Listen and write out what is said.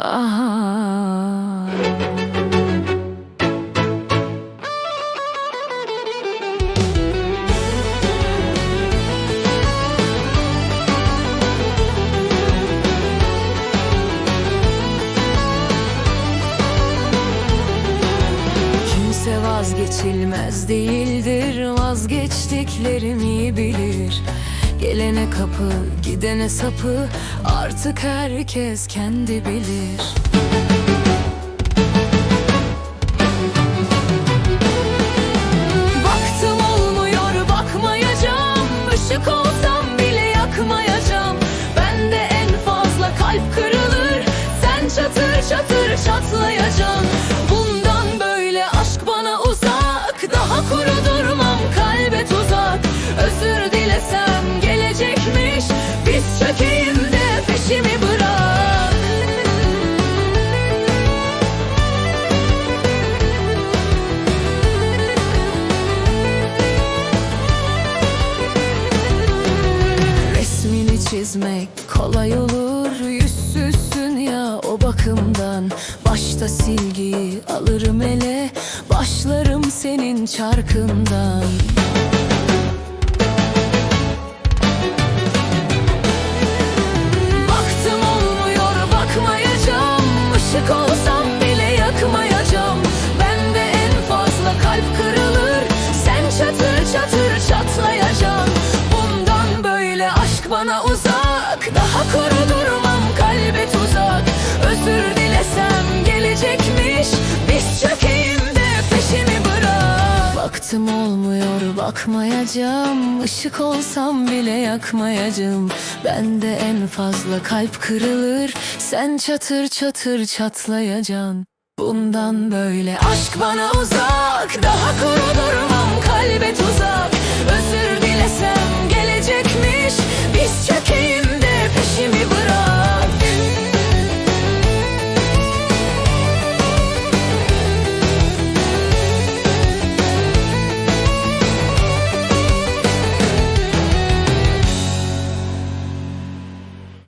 Kimse vazgeçilmez değildir. Vazgeçtiklerim iyi bilir Gelene kapı, gidene sapı. Artık herkes kendi bilir Çizmek kolay olur. Yüzsüzsün ya o bakımdan. Başta silgiyi alırım ele. Başlarım senin çarkından uzak Daha kuru durmam kalbe tuzak. Özür dilesem gelecekmiş Biz çökeyim de peşimi bırak. Baktım olmuyor bakmayacağım. Işık olsam bile yakmayacağım. Ben de en fazla kalp kırılır. Sen çatır çatır çatlayacaksın. Bundan böyle aşk bana uzak